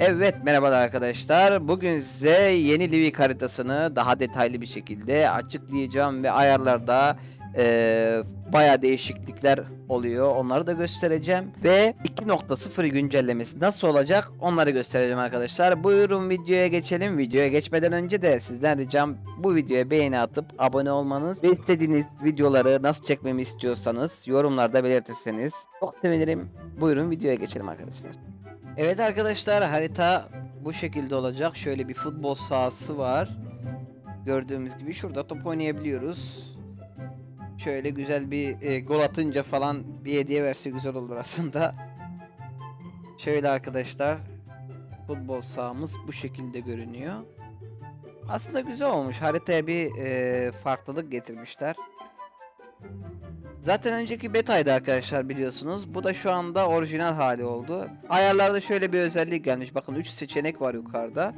Evet merhabalar arkadaşlar. Bugün size yeni Livik haritasını daha detaylı bir şekilde açıklayacağım ve ayarlarda eee baya değişiklikler oluyor. Onları da göstereceğim ve 2.0 güncellemesi nasıl olacak onları göstereceğim arkadaşlar. Buyurun videoya geçelim. Videoya geçmeden önce de sizden ricam bu videoya beğeni atıp abone olmanız ve istediğiniz videoları nasıl çekmemi istiyorsanız yorumlarda belirtirseniz çok sevinirim. Buyurun videoya geçelim arkadaşlar. Evet arkadaşlar harita bu şekilde olacak. Şöyle bir futbol sahası var. Gördüğümüz gibi şurada top oynayabiliyoruz. Şöyle güzel bir e, gol atınca falan bir hediye verse güzel olur aslında. Şöyle arkadaşlar futbol sahamız bu şekilde görünüyor. Aslında güzel olmuş. Haritaya bir e, farklılık getirmişler. Zaten önceki betaydı arkadaşlar biliyorsunuz. Bu da şu anda orijinal hali oldu. Ayarlarda şöyle bir özellik gelmiş. Bakın 3 seçenek var yukarıda.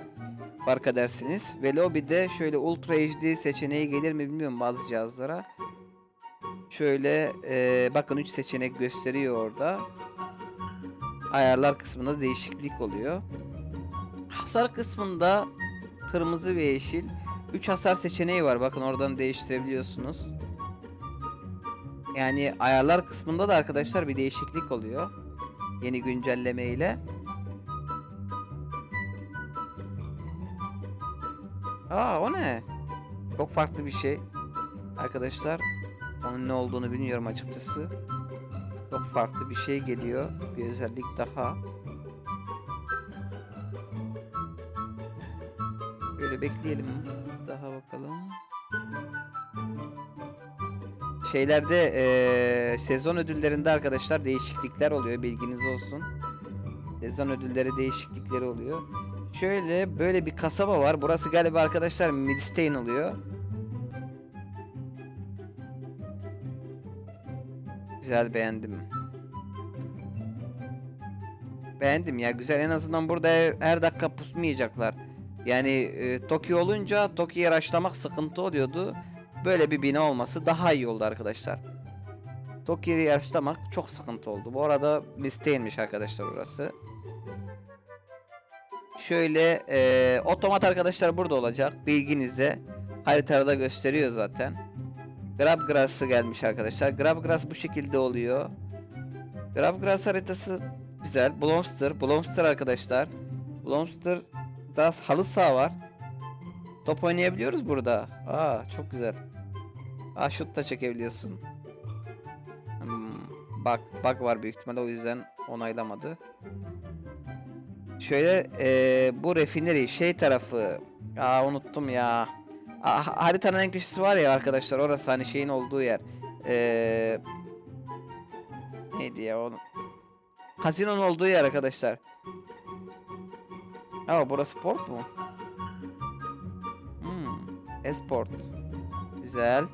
Fark edersiniz. Ve lobby'de şöyle Ultra HD seçeneği gelir mi bilmiyorum bazı cihazlara. Şöyle e, bakın 3 seçenek gösteriyor orada. Ayarlar kısmında değişiklik oluyor. Hasar kısmında kırmızı ve yeşil 3 hasar seçeneği var. Bakın oradan değiştirebiliyorsunuz. Yani ayarlar kısmında da arkadaşlar bir değişiklik oluyor. Yeni güncelleme ile. Aa o ne? Çok farklı bir şey. Arkadaşlar onun ne olduğunu bilmiyorum açıkçası. Çok farklı bir şey geliyor. Bir özellik daha. Böyle bekleyelim. Şeylerde eee, sezon ödüllerinde arkadaşlar değişiklikler oluyor bilginiz olsun. Sezon ödülleri değişiklikleri oluyor. Şöyle böyle bir kasaba var. Burası galiba arkadaşlar Midstein oluyor. Güzel beğendim. Beğendim ya güzel en azından burada her, dakika pusmayacaklar. Yani e, Tokyo olunca Tokyo'ya araçlamak sıkıntı oluyordu. Böyle bir bina olması daha iyi oldu arkadaşlar. Tokyo'yu yarışlamak çok sıkıntı oldu. Bu arada listeymiş arkadaşlar orası. Şöyle eee, otomat arkadaşlar burada olacak. Bilginize haritada gösteriyor zaten. Grabgrass'ı gelmiş arkadaşlar. Grabgrass bu şekilde oluyor. Grabgrass haritası güzel. Blomster. Blomster arkadaşlar. Blomster daha halı saha var. Top oynayabiliyoruz burada. Aa çok güzel. Aa şut da çekebiliyorsun. Hmm, bak bak var büyük ihtimalle o yüzden onaylamadı. Şöyle eee, bu refineri şey tarafı. Aa unuttum ya. Aa, ha- haritanın en köşesi var ya arkadaşlar orası hani şeyin olduğu yer. Eee neydi ya onun? Kazinonun olduğu yer arkadaşlar. Aa burası port mu? Esport. Güzel.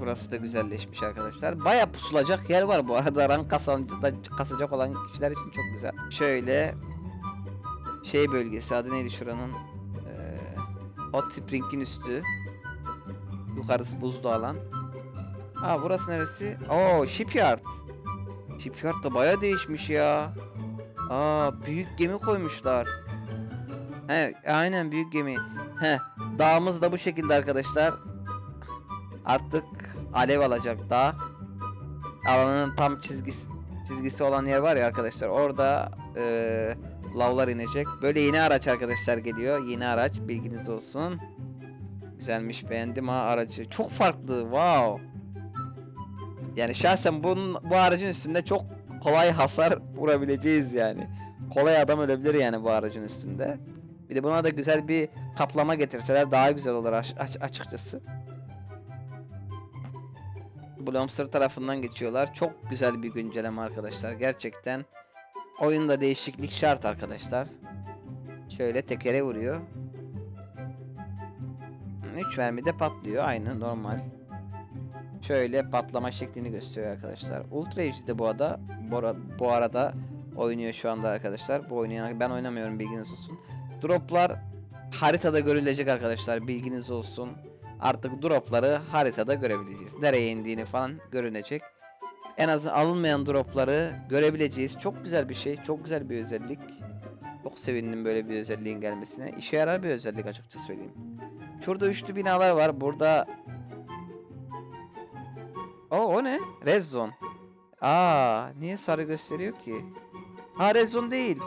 Burası da güzelleşmiş arkadaşlar. Baya pusulacak yer var bu arada. Rank kasancı- kasacak olan kişiler için çok güzel. Şöyle şey bölgesi adı neydi şuranın? Ee, Hot Spring'in üstü. Yukarısı buzlu alan. Ha burası neresi? Oo Shipyard. Shipyard da baya değişmiş ya. Aa büyük gemi koymuşlar. He aynen büyük gemi. He dağımız da bu şekilde arkadaşlar. Artık alev alacak dağ. Alanın tam çizgisi çizgisi olan yer var ya arkadaşlar. Orada eee lavlar inecek. Böyle yeni araç arkadaşlar geliyor. Yeni araç bilginiz olsun. Güzelmiş beğendim ha aracı. Çok farklı. Wow. Yani şahsen bunun, bu aracın üstünde çok kolay hasar vurabileceğiz yani. Kolay adam ölebilir yani bu aracın üstünde. Bir de buna da güzel bir kaplama getirseler daha güzel olur aç- aç- açıkçası. Blomster tarafından geçiyorlar. Çok güzel bir güncelleme arkadaşlar. Gerçekten oyunda değişiklik şart arkadaşlar. Şöyle tekere vuruyor. 3 mermide patlıyor. Aynı normal. Şöyle patlama şeklini gösteriyor arkadaşlar. Ultra HD de bu arada bu, ara- bu arada oynuyor şu anda arkadaşlar. Bu oynayan ben oynamıyorum bilginiz olsun. Droplar haritada görülecek arkadaşlar bilginiz olsun. artık dropları haritada görebileceğiz. Nereye indiğini falan görünecek. En azından alınmayan dropları görebileceğiz. Çok güzel bir şey. Çok güzel bir özellik. Çok sevindim böyle bir özelliğin gelmesine. İşe yarar bir özellik açıkça söyleyeyim. Şurada üçlü binalar var. Burada O o ne? Red zone. Aa, niye sarı gösteriyor ki? Ha red zone değil.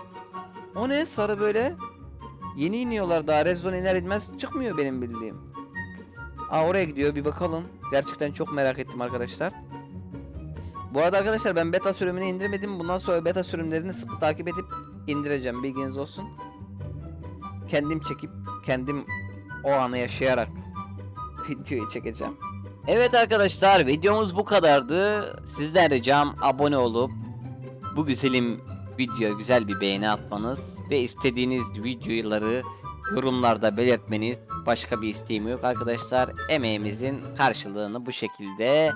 O ne sarı böyle? Yeni iniyorlar daha red zone iner inmez çıkmıyor benim bildiğim. Aa oraya gidiyor bir bakalım. Gerçekten çok merak ettim arkadaşlar. Bu arada arkadaşlar ben beta sürümünü indirmedim. Bundan sonra beta sürümlerini sıkı takip edip indireceğim. Bilginiz olsun. Kendim çekip kendim o anı yaşayarak videoyu çekeceğim. Evet arkadaşlar videomuz bu kadardı. Sizden ricam abone olup bu güzelim videoya güzel bir beğeni atmanız ve istediğiniz videoları yorumlarda belirtmeniz. Başka bir isteğim yok arkadaşlar. Emeğimizin karşılığını bu şekilde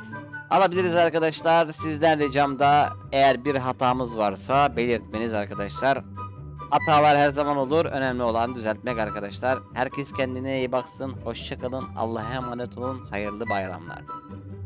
alabiliriz arkadaşlar. Sizden ricam da eğer bir hatamız varsa belirtmeniz arkadaşlar. Hatalar her zaman olur. Önemli olan düzeltmek arkadaşlar. Herkes kendine iyi baksın. Hoşçakalın. Allah'a emanet olun. Hayırlı bayramlar.